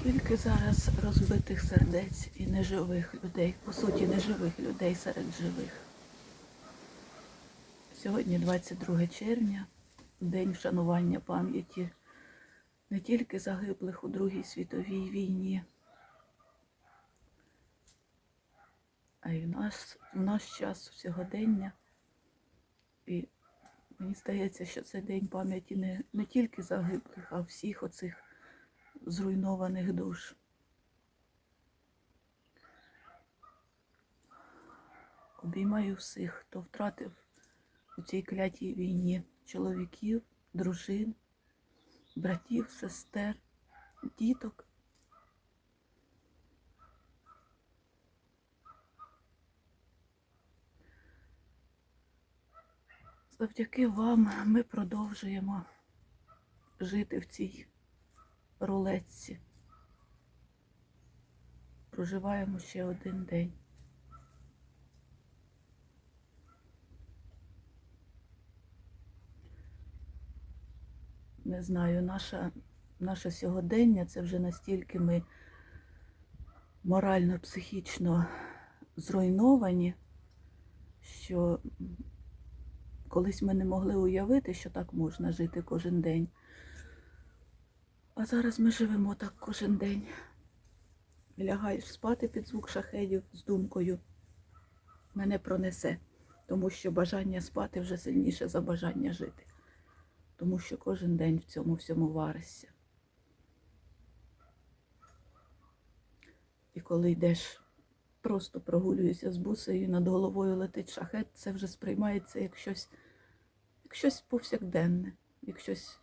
Скільки зараз розбитих сердець і неживих людей, по суті, неживих людей серед живих. Сьогодні 22 червня, день вшанування пам'яті не тільки загиблих у Другій світовій війні, а й в наш, в наш час сьогодення. І мені здається, що це день пам'яті не, не тільки загиблих, а всіх оцих зруйнованих душ. Обіймаю всіх, хто втратив у цій клятій війні чоловіків, дружин, братів, сестер, діток. Завдяки вам ми продовжуємо жити в цій рулетці. Проживаємо ще один день. Не знаю, наша, наше сьогодення це вже настільки ми морально, психічно зруйновані, що колись ми не могли уявити, що так можна жити кожен день. А зараз ми живемо так кожен день. Лягаєш спати під звук шахедів з думкою. Мене пронесе, тому що бажання спати вже сильніше за бажання жити. Тому що кожен день в цьому всьому варишся. І коли йдеш, просто прогулюєшся з бусею, над головою летить шахет, це вже сприймається як щось, як щось повсякденне, як щось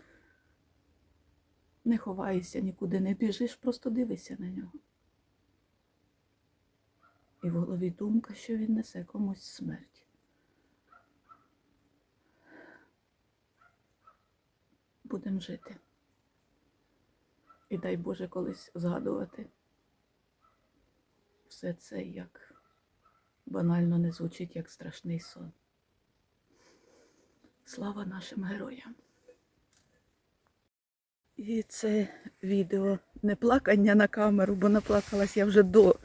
не ховаєшся, нікуди не біжиш, просто дивишся на нього. І в голові думка, що він несе комусь смерть. Будемо жити. І дай Боже колись згадувати все це як банально не звучить як страшний сон. Слава нашим героям! І це відео не плакання на камеру, бо наплакалась я вже до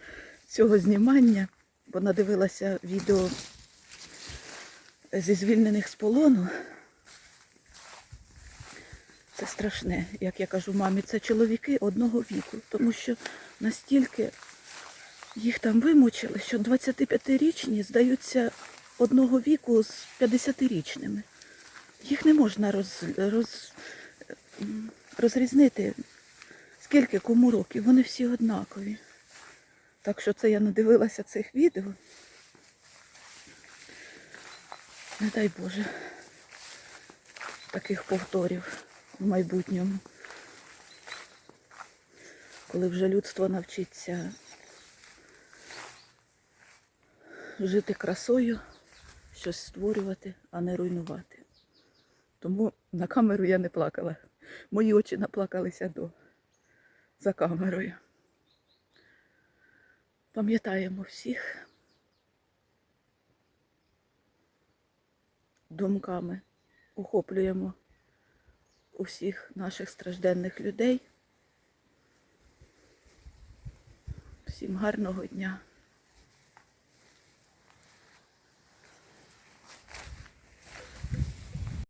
цього знімання, бо надивилася відео зі звільнених з полону. Це страшне, як я кажу мамі, це чоловіки одного віку, тому що настільки їх там вимучили, що 25-річні здаються одного віку з 50-річними. Їх не можна роз, роз, розрізнити, скільки кому років, вони всі однакові. Так що це я надивилася цих відео. Не дай Боже таких повторів в майбутньому. Коли вже людство навчиться жити красою, щось створювати, а не руйнувати. Тому на камеру я не плакала. Мої очі наплакалися до за камерою. Пам'ятаємо всіх думками, охоплюємо усіх наших стражденних людей. Всім гарного дня.